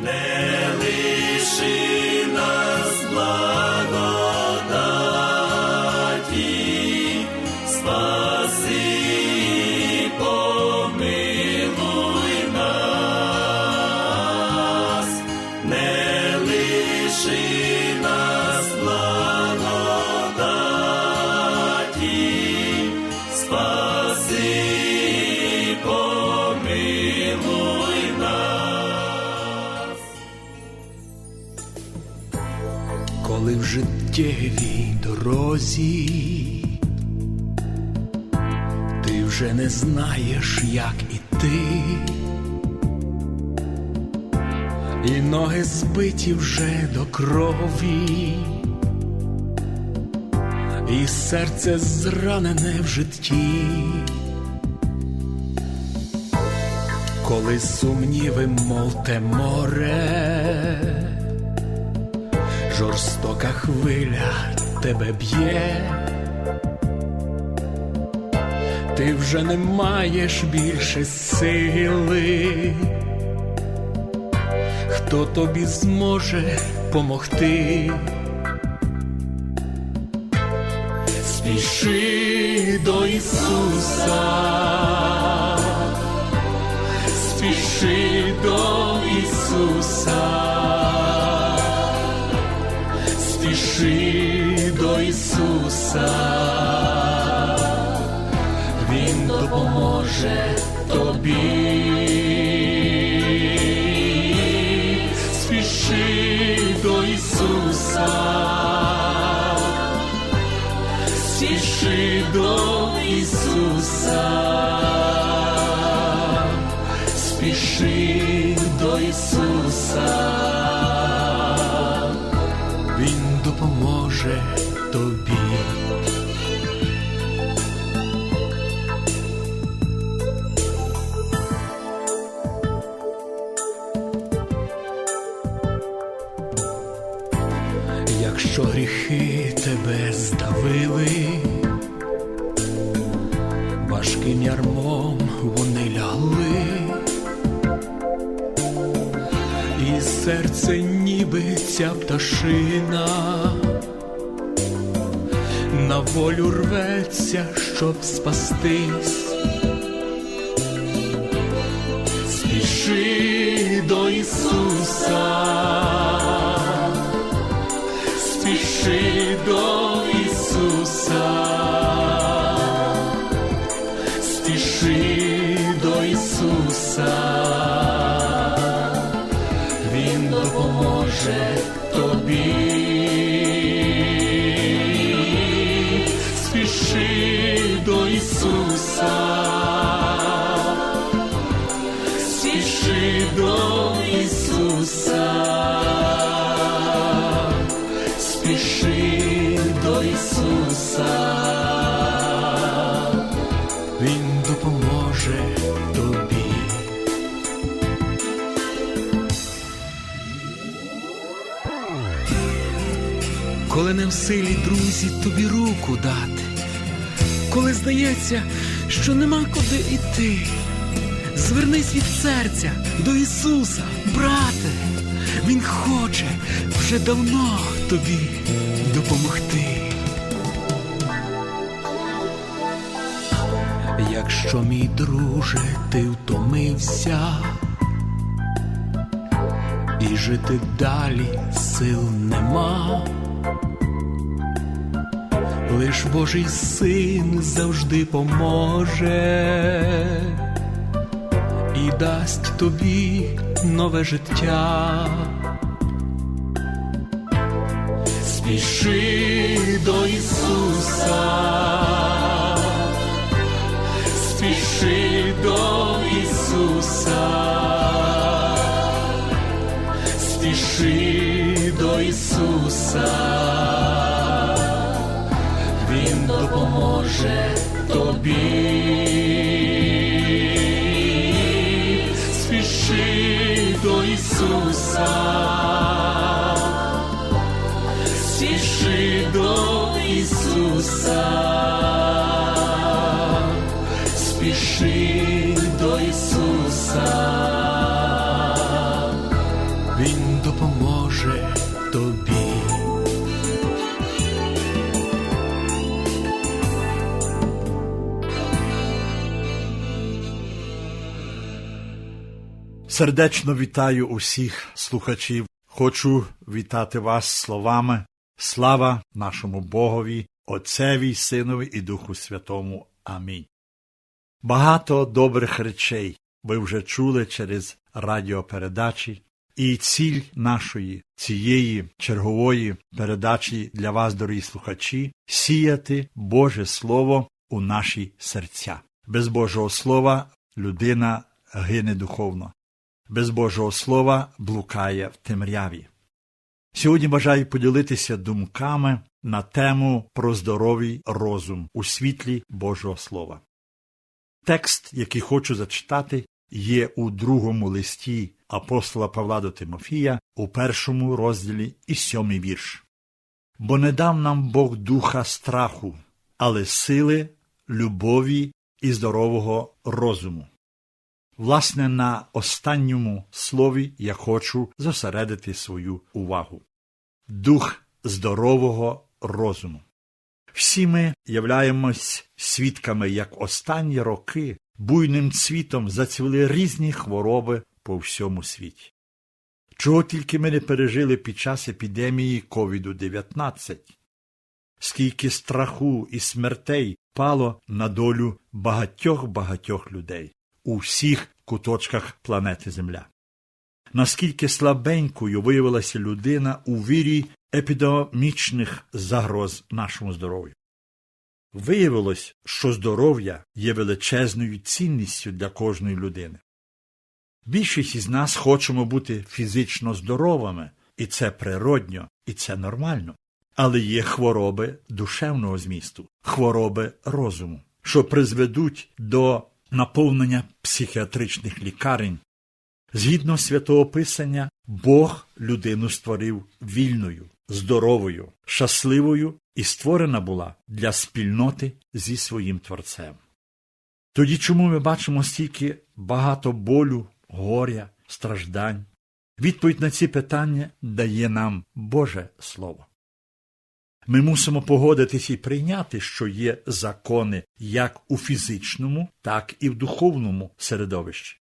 Не лиши нас благодаті, вже не знаєш, як іти, і ноги збиті вже до крові, і серце зранене в житті. Коли сумніви, мов те море, жорстока хвиля тебе б'є, ти вже не маєш більше сили, хто тобі зможе помогти? Спіши до Ісуса, спіши до Ісуса. Спіши до Ісуса, допоможе тобі. Спіши до Ісуса, спіши до Ісуса, спіши до Ісуса. Він допоможе тобі. Серце ніби ця пташина на волю рветься, щоб спастись. Спіши до Ісуса, Ісуса, спіши до Ісуса, спіши до Ісуса, Він допоможе тобі. коли не в силі друзі тобі руку дати, коли здається, що нема куди йти. Звернись від серця до Ісуса, брате, Він хоче вже давно тобі допомогти. Якщо, мій друже, ти втомився і жити далі сил нема. Лиш Божий син завжди поможе і дасть тобі нове життя. Спіши до Ісуса, спіши до Ісуса, спіши до Ісуса, допоможе тобі. Сердечно вітаю усіх слухачів. Хочу вітати вас словами слава нашому Богові, Отцеві, Синові і Духу Святому. Амінь. Багато добрих речей ви вже чули через радіопередачі, і ціль нашої цієї чергової передачі для вас, дорогі слухачі, сіяти Боже Слово у наші серця. Без Божого Слова людина гине духовно без Божого Слова блукає в темряві. Сьогодні бажаю поділитися думками на тему про здоровий розум у світлі Божого Слова. Текст, який хочу зачитати, є у другому листі апостола Павла до Тимофія у першому розділі і сьомий вірш. Бо не дав нам Бог духа страху, але сили, любові і здорового розуму. Власне, на останньому слові я хочу зосередити свою увагу. Дух здорового розуму. Всі ми являємось свідками, як останні роки буйним цвітом зацвіли різні хвороби по всьому світі. Чого тільки ми не пережили під час епідемії ковіду 19 скільки страху і смертей пало на долю багатьох багатьох людей у всіх куточках планети Земля. Наскільки слабенькою виявилася людина у вірі епідемічних загроз нашому здоров'ю. Виявилось, що здоров'я є величезною цінністю для кожної людини. Більшість із нас хочемо бути фізично здоровими, і це природньо, і це нормально. Але є хвороби душевного змісту, хвороби розуму, що призведуть до наповнення психіатричних лікарень. Згідно святого Писання, Бог людину створив вільною, здоровою, щасливою і створена була для спільноти зі своїм Творцем. Тоді чому ми бачимо стільки багато болю, горя, страждань? Відповідь на ці питання дає нам Боже Слово. Ми мусимо погодитись і прийняти, що є закони як у фізичному, так і в духовному середовищі.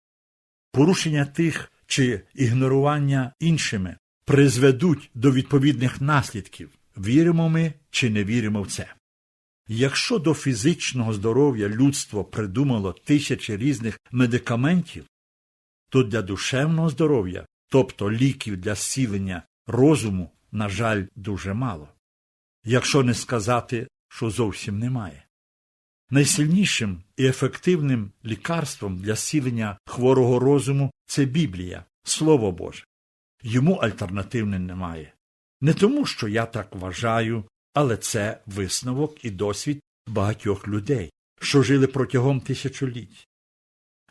Порушення тих чи ігнорування іншими призведуть до відповідних наслідків, віримо ми чи не віримо в це. Якщо до фізичного здоров'я людство придумало тисячі різних медикаментів, то для душевного здоров'я, тобто ліків для зцілення розуму, на жаль, дуже мало якщо не сказати, що зовсім немає. Найсильнішим і ефективним лікарством для зцілення хворого розуму це Біблія, Слово Боже. Йому альтернативне немає. Не тому, що я так вважаю, але це висновок і досвід багатьох людей, що жили протягом тисячоліть.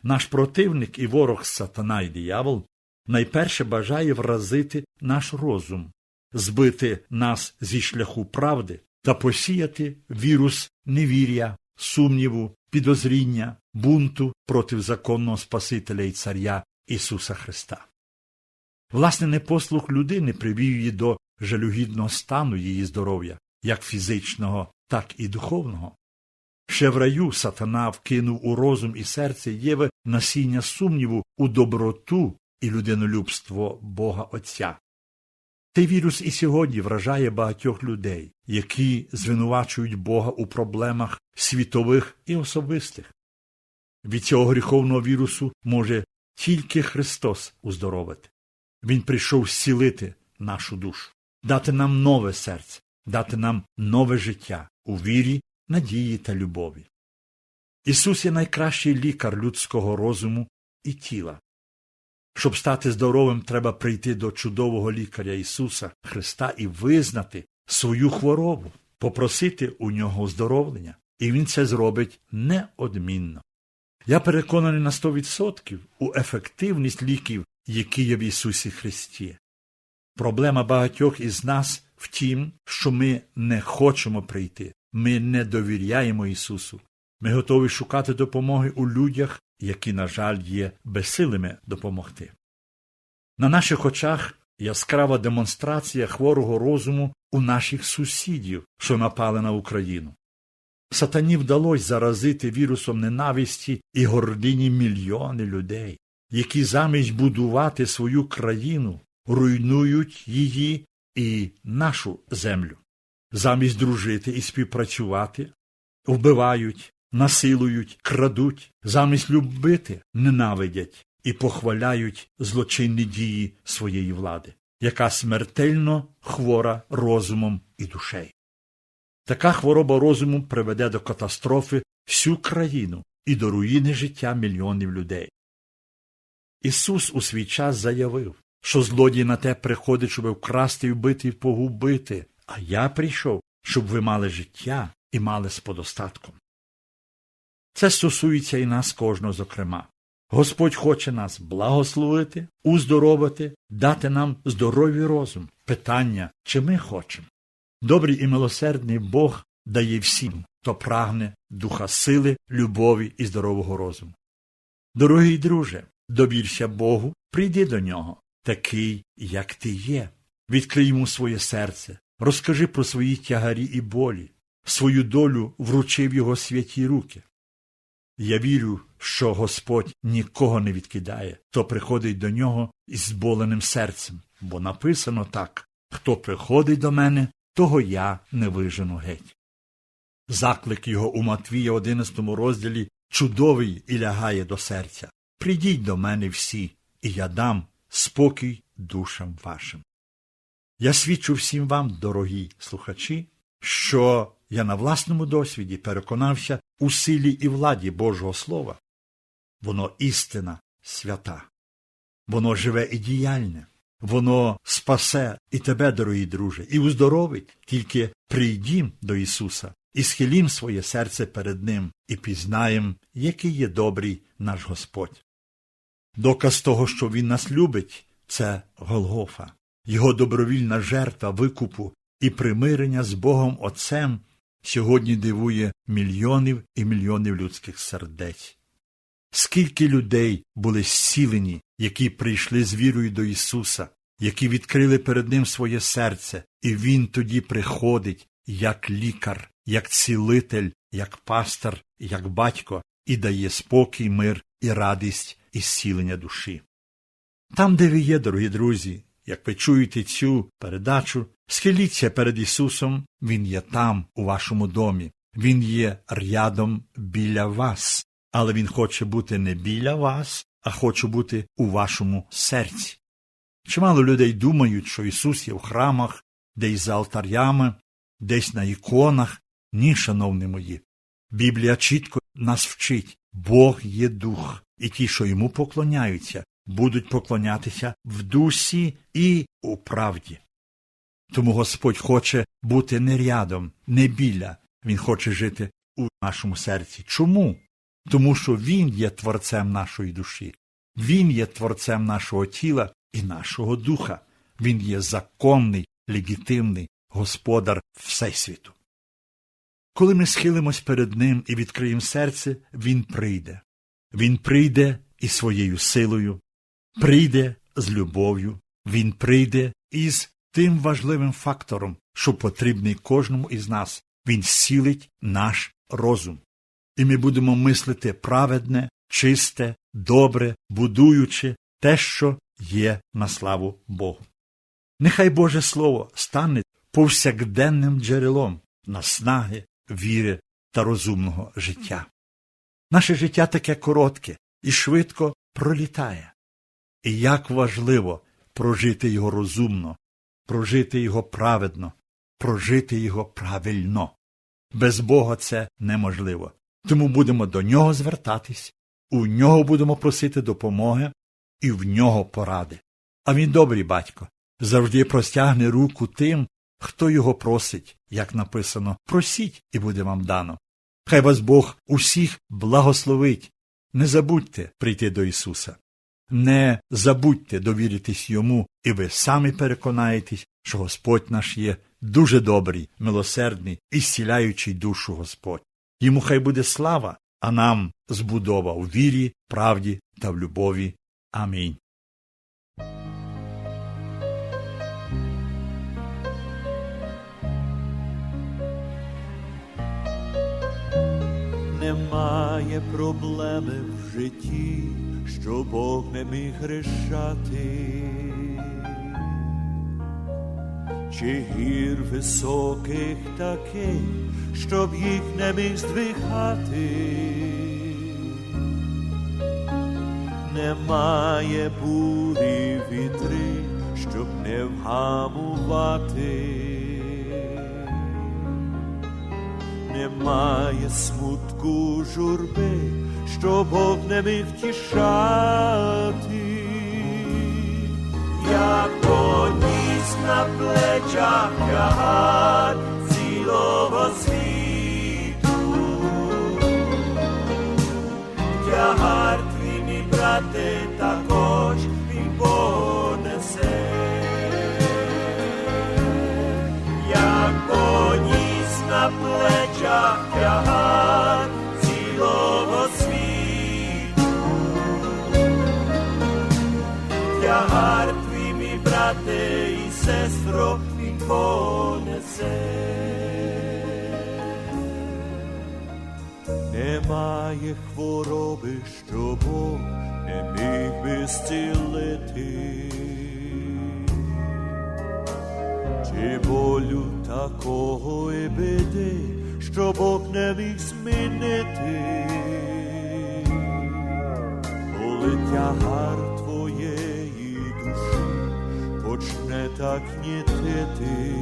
Наш противник і ворог сатана і диявол найперше бажає вразити наш розум, збити нас зі шляху правди та посіяти вірус невір'я, сумніву, підозріння, бунту проти законного Спасителя і Царя Ісуса Христа. Власне, непослух людини привів її до жалюгідного стану її здоров'я, як фізичного, так і духовного. Ще в раю сатана вкинув у розум і серце Єви насіння сумніву у доброту і людинолюбство Бога Отця. Цей вірус і сьогодні вражає багатьох людей, які звинувачують Бога у проблемах світових і особистих. Від цього гріховного вірусу може тільки Христос уздоровити. Він прийшов зцілити нашу душу, дати нам нове серце, дати нам нове життя у вірі, надії та любові. Ісус є найкращий лікар людського розуму і тіла. Щоб стати здоровим, треба прийти до чудового лікаря Ісуса Христа і визнати свою хворобу, попросити у нього оздоровлення, і Він це зробить неодмінно. Я переконаний на 100% у ефективність ліків, які є в Ісусі Христі. Проблема багатьох із нас в тім, що ми не хочемо прийти, ми не довіряємо Ісусу. Ми готові шукати допомоги у людях, які, на жаль, є безсилими допомогти. На наших очах яскрава демонстрація хворого розуму у наших сусідів, що напали на Україну. Сатані вдалося заразити вірусом ненависті і гордині мільйони людей, які замість будувати свою країну руйнують її і нашу землю, замість дружити і співпрацювати, вбивають, насилують, крадуть, замість любити ненавидять і похваляють злочинні дії своєї влади, яка смертельно хвора розумом і душею. Така хвороба розуму приведе до катастрофи всю країну і до руїни життя мільйонів людей. Ісус у свій час заявив, що злодій на те приходить, щоб вкрасти, вбити і погубити, а я прийшов, щоб ви мали життя і мали з подостатком. Це стосується і нас кожного зокрема. Господь хоче нас благословити, уздоровити, дати нам здоровий розум. Питання, чи ми хочемо. Добрий і милосердний Бог дає всім, хто прагне духа сили, любові і здорового розуму. Дорогий друже, довірся Богу, прийди до нього, такий, як ти є. Відкрий йому своє серце, розкажи про свої тягарі і болі, свою долю вручив його святі руки. Я вірю, що Господь нікого не відкидає, хто приходить до нього із зболеним серцем, бо написано так хто приходить до мене, того я не вижену геть. Заклик його у Матвія 11 розділі чудовий і лягає до серця. Прийдіть до мене всі, і я дам спокій душам вашим. Я свідчу всім вам, дорогі слухачі, що я на власному досвіді переконався у силі і владі Божого Слова. Воно істина свята, воно живе і діяльне, воно спасе і тебе, дорогі друже, і уздоровить, тільки прийдім до Ісуса і схилім своє серце перед Ним і пізнаєм, який є добрий наш Господь. Доказ того, що Він нас любить, це Голгофа, Його добровільна жертва викупу і примирення з Богом Отцем сьогодні дивує мільйонів і мільйонів людських сердець. Скільки людей були зцілені, які прийшли з вірою до Ісуса, які відкрили перед Ним своє серце, і Він тоді приходить як лікар, як цілитель, як пастор, як батько, і дає спокій, мир і радість і зцілення душі. Там, де ви є, дорогі друзі, як ви чуєте цю передачу, схиліться перед Ісусом, Він є там, у вашому домі, Він є рядом біля вас, але Він хоче бути не біля вас, а хоче бути у вашому серці. Чимало людей думають, що Ісус є в храмах, десь за алтарями, десь на іконах. Ні, шановні мої. Біблія чітко нас вчить Бог є дух, і ті, що йому поклоняються, будуть поклонятися в дусі і у правді. Тому Господь хоче бути не рядом, не біля, Він хоче жити у нашому серці. Чому? Тому що Він є творцем нашої душі, Він є творцем нашого тіла і нашого духа, Він є законний, легітимний господар Всесвіту. Коли ми схилимось перед Ним і відкриємо серце, Він прийде. Він прийде із своєю силою, прийде з любов'ю, Він прийде із тим важливим фактором, що потрібний кожному із нас. Він зцілить наш розум. І ми будемо мислити праведне, чисте, добре, будуючи те, що є на славу Богу. Нехай Боже Слово стане повсякденним джерелом наснаги, віри та розумного життя. Наше життя таке коротке і швидко пролітає. І як важливо прожити його розумно, прожити його праведно, прожити його правильно. Без Бога це неможливо. Тому будемо до нього звертатись, у нього будемо просити допомоги і в нього поради. А він добрий батько, завжди простягне руку тим, хто його просить, як написано, просіть і буде вам дано. Хай вас Бог усіх благословить. Не забудьте прийти до Ісуса. Не забудьте довіритись йому, і ви самі переконаєтесь, що Господь наш є дуже добрий, милосердний і зціляючий душу Господь. Йому хай буде слава, а нам збудова у вірі, правді та в любові. Амінь. Немає проблеми в житті, що Бог не міг рішати, чи гір високих таких, щоб їх не міг здвигати. Немає бурі вітри, щоб не вгамувати. Немає смутку журби, що Бог не міг втішати, як поніс на плечах тягар цілого світу, тягар твій, мій брате, також на плечах тягар цілого світу. Тягар твій, мій брате і сестро, він понесе. Немає хвороби, що Бог не міг би зцілити чи болю такого і биди, що Бог не міг змінити, коли тягар твоєї душі почне так гнітити,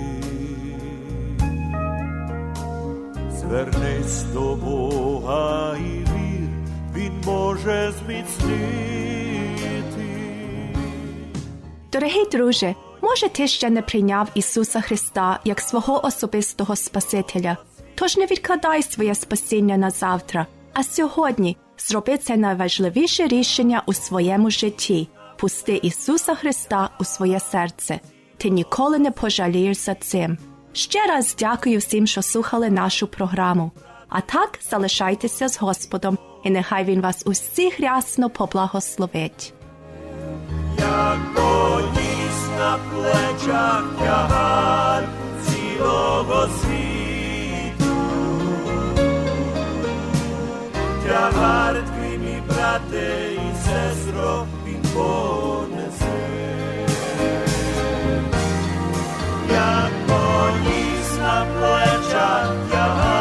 звернись до Бога і вір, Він може зміцнити. Дорогий друже, може ти ще не прийняв Ісуса Христа як свого особистого Спасителя. Тож не відкладай своє спасіння на завтра, а сьогодні зроби це найважливіше рішення у своєму житті. Пусти Ісуса Христа у своє серце. Ти ніколи не пожалієш за цим. Ще раз дякую всім, що слухали нашу програму. А так залишайтеся з Господом, і нехай Він вас усіх рясно поблагословить. На плечах тягар цілого світу. Тягар твій, мій брате і сестро, він понесе. Як поніс на плечах тягар